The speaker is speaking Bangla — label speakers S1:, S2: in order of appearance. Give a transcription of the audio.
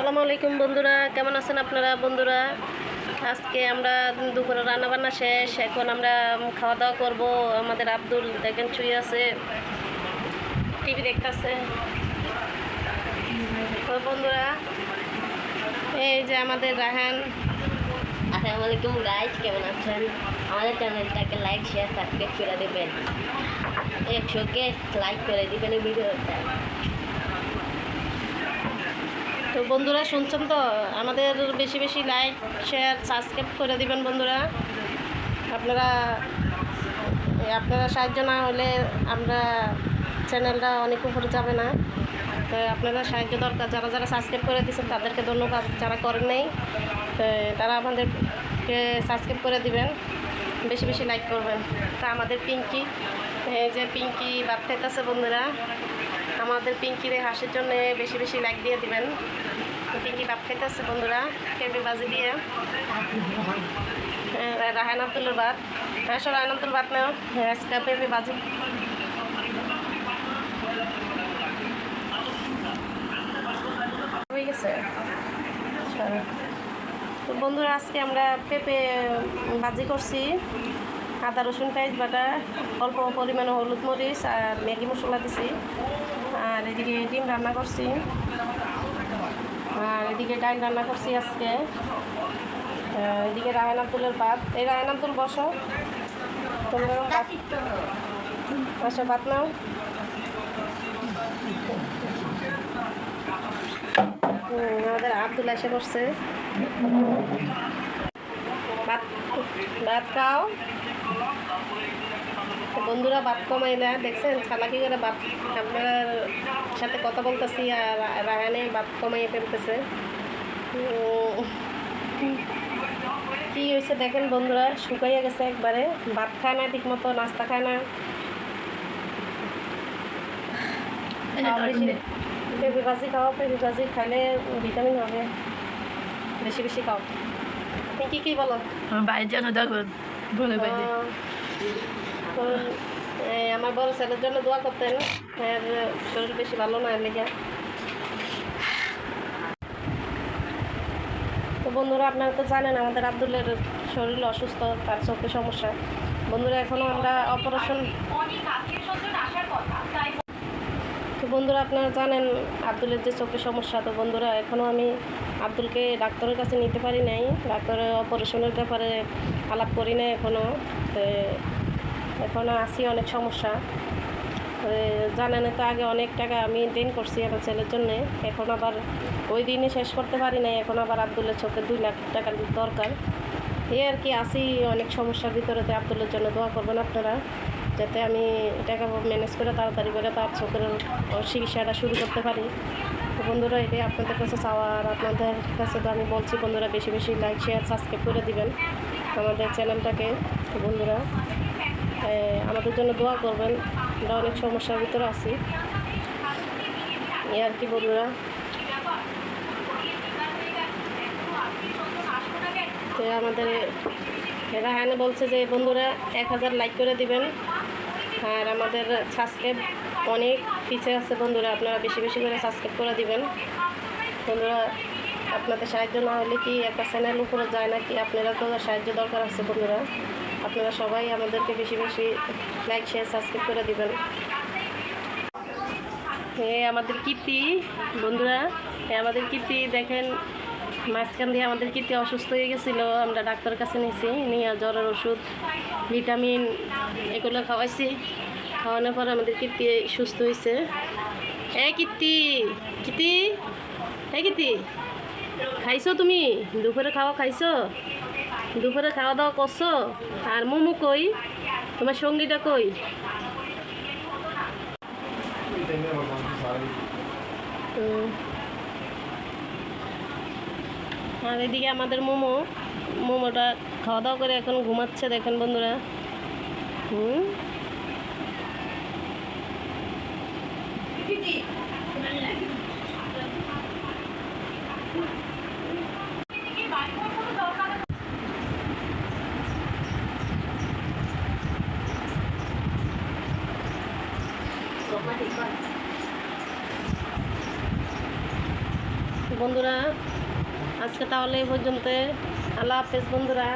S1: আসসালামু আলাইকুম বন্ধুরা, কেমন আছেন আপনারা বন্ধুরা? আজকে আমরা দুপুরে রান্না বান্না শেষ, এখন আমরা খাওয়া দাওয়া করব। আমাদের আব্দুল দেখেন চুই আছে, টিভি দেখতেছে। বন্ধুরা, এই যে আমাদের রাহান
S2: আসসালামু আলাইকুম গাইজ কেমন আছেন? আমাদের চ্যানেলটাকে লাইক শেয়ার সাবস্ক্রাইব করে দেবেন। একশোকে লাইক করে দিবেন ভিডিওটা
S1: তো বন্ধুরা, শুনছেন তো? আমাদের বেশি বেশি লাইক শেয়ার সাবস্ক্রাইব করে দিবেন বন্ধুরা। আপনারা আপনারা সাহায্য না হলে আমরা চ্যানেলটা অনেক উপরে যাবে না। তো আপনারা সাহায্য দরকার। যারা যারা সাবস্ক্রাইব করে দিয়েছেন, তাদেরকে ধন্যবাদ। যারা করেন নাই, তো তারা আমাদেরকে সাবস্ক্রাইব করে দিবেন। বেশি বেশি লাইক করবেন। তা আমাদের পিঙ্কি যে পিঙ্কি বাদ খাইতেছে বন্ধুরা। আমাদের পিঙ্কির হাসির জন্য বেশি বেশি লাইক দিয়ে দিবেন। পিঙ্কি ভাত খাইতেছে বন্ধুরা, কেবি বাজি দিয়ে। রাহান আব্দুলের ভাত। হ্যাঁ সব রাহান আব্দুল ভাত নাও। হ্যাঁ আজকে পেঁপে বাজি। হয়ে গেছে। তো বন্ধুরা, আজকে আমরা পেঁপে ভাজি করছি। আদা, রসুন, পেঁয়াজ বাটা, অল্প পরিমাণে হলুদ মরিচ আর ম্যাগি মশলা দিছি। আর এদিকে ডিম রান্না করছি। আর এদিকে ডাল রান্না করছি আজকে। এদিকে রায়ন আব্দুলের ভাত। এই রায়ন আব্দুল বসো। তোমরা বসো, ভাত নাও। আমাদের আব্দুল এসে বসছে। ভাত ভাত খাও। বন্ধুরা ভাত কমাই না দেখছেন? চালাকি করে ভাত আপনার সাথে কথা বলতেছি আর রাগানে ভাত কমাই ফেলতেছে। কি হয়েছে দেখেন বন্ধুরা শুকাইয়া গেছে একবারে। ভাত খায় না ঠিক মতো নাস্তা খায় না। খাওয়া পেঁপে ভাজি খাও পেঁপে ভাজি খাইলে ভিটামিন হবে। বেশি বেশি খাও। তুমি কি কি বলো?
S3: আমার বাইরে যেন দেখবেন বলে বাইরে
S1: তো, আমার বড় ছেলের জন্য দোয়া করতেন এর শরীর বেশি ভালো না এর লেগে তো বন্ধুরা আপনারা তো জানেন আমাদের আব্দুলের শরীর অসুস্থ তার চোখে সমস্যা। বন্ধুরা এখনও আমরা অপারেশন তো বন্ধুরা আপনারা জানেন, আব্দুলের যে চোখে সমস্যা, তো বন্ধুরা এখনও আমি আব্দুলকে ডাক্তারের কাছে নিতে পারি নাই। ডাক্তারের অপারেশনের ব্যাপারে আলাপ করি নাই এখনও তো এখনও আছি, অনেক সমস্যা। জানেন তো আগে অনেক টাকা আমি দেন করছি আমার ছেলের জন্যে। এখন আবার ওই দিনে শেষ করতে পারি নাই। এখন আবার আব্দুলের চোখে দুই লাখ টাকার দরকার। এই আর কি আছি, অনেক সমস্যার ভিতরে তো আব্দুলের জন্য দোয়া করবেন আপনারা। যাতে আমি টাকা ম্যানেজ করে তাড়াতাড়ি করে তার চোখের চিকিৎসাটা শুরু করতে পারি। তো বন্ধুরা, এটাই আপনাদের কাছে চাওয়া আর আপনাদের কাছে তো আমি বলছি, বন্ধুরা, বেশি বেশি লাইক শেয়ার সাবস্ক্রাইব করে দিবেন আমাদের চ্যানেলটাকে। তো বন্ধুরা আমাদের জন্য দোয়া করবেন। আমরা অনেক সমস্যার ভিতরে আছি। এই আর কি বন্ধুরা? আমাদের রাহানে বলছে যে, বন্ধুরা, এক হাজার লাইক করে দিবেন। আর আমাদের সাবস্ক্রাইব অনেক পিছিয়ে আছে বন্ধুরা, আপনারা বেশি বেশি করে সাবস্ক্রাইব করে দিবেন। বন্ধুরা, আপনাদের সাহায্য না হলে কি একটা চ্যানেল উপরে যায় না কি আপনারা তো সাহায্য দরকার আছে বন্ধুরা। আপনারা সবাই আমাদেরকে বেশি বেশি লাইক শেয়ার সাবস্ক্রাইব করে দিবেন। হ্যাঁ আমাদের কীর্তি, বন্ধুরা হ্যাঁ আমাদের কীর্তি, দেখেন মাঝখান দিয়ে আমাদের কীর্তি অসুস্থ হয়ে গেছিল আমরা ডাক্তারের কাছে নিয়েছি নিয়ে জ্বরের ওষুধ ভিটামিন এগুলো খাওয়াইছি। খাওয়ানোর পর আমাদের কীর্তি সুস্থ হয়েছে এ কীর্তি কীর্তি এ কীর্তি খাইছো তুমি? দুপুরে খাওয়া খাইছো? দুপুরে খাওয়া দাওয়া করছ? আর মোমো কই? তোমার সঙ্গীটা কই? হুম। আর এদিকে আমাদের মোমো মোমোটা খাওয়া দাওয়া করে এখন ঘুমাচ্ছে দেখেন বন্ধুরা। হুম? বন্ধুরা আজকে তাহলে এই পর্যন্ত আল্লাহ হাফেজ বন্ধুরা।